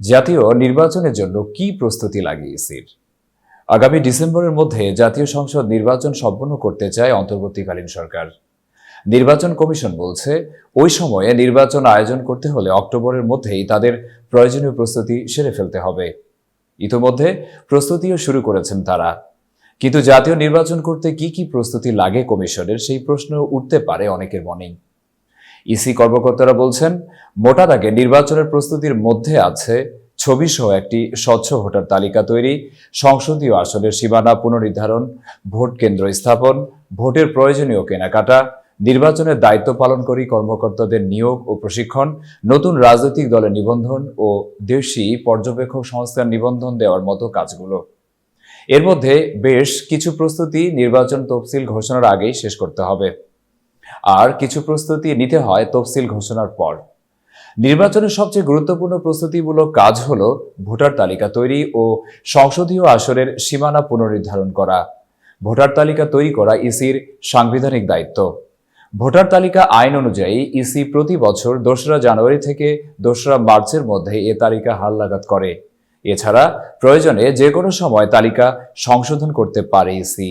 জাতীয় নির্বাচনের জন্য কি প্রস্তুতি লাগে ইসির আগামী ডিসেম্বরের মধ্যে জাতীয় সংসদ নির্বাচন সম্পন্ন করতে চায় অন্তর্বর্তীকালীন সরকার। নির্বাচন কমিশন বলছে, ওই সময়ে নির্বাচন আয়োজন করতে হলে অক্টোবরের মধ্যেই তাদের প্রয়োজনীয় প্রস্তুতি সেরে ফেলতে হবে। ইতোমধ্যে প্রস্তুতিও শুরু করেছেন তারা। কিন্তু জাতীয় নির্বাচন করতে কি কি প্রস্তুতি লাগে কমিশনের সেই প্রশ্ন উঠতে পারে অনেকের মনেই। ইসি কর্মকর্তারা বলছেন মোটা দাগে নির্বাচনের প্রস্তুতির মধ্যে আছে ছবি সহ একটি স্বচ্ছ ভোটার তালিকা তৈরি, সংসদীয় আসনের সীমানা পুনর্নির্ধারণ, ভোট কেন্দ্র স্থাপন, ভোটের প্রয়োজনীয় কেনাকাটা, নির্বাচনের দায়িত্ব পালনকারী কর্মকর্তাদের নিয়োগ ও প্রশিক্ষণ, নতুন রাজনৈতিক দলের নিবন্ধন ও দেশি পর্যবেক্ষক সংস্থার নিবন্ধন দেওয়ার মতো কাজগুলো। এর মধ্যে বেশ কিছু প্রস্তুতি নির্বাচন তফসিল ঘোষণার আগেই শেষ করতে হবে। আর কিছু প্রস্তুতি নিতে হয় তফসিল ঘোষণার পর। নির্বাচনের সবচেয়ে গুরুত্বপূর্ণ প্রস্তুতিমূলক কাজ হল ভোটার তালিকা তৈরি ও সংসদীয় আসনের সীমানা পুনর্নির্ধারণ করা। ভোটার তালিকা তৈরি করা ইসির সাংবিধানিক দায়িত্ব। ভোটার তালিকা আইন অনুযায়ী ইসি প্রতি বছর দোসরা জানুয়ারি থেকে দোসরা মার্চের মধ্যে এ তালিকা হালনাগাদ করে। এছাড়া প্রয়োজনে যে কোনো সময় তালিকা সংশোধন করতে পারে ইসি।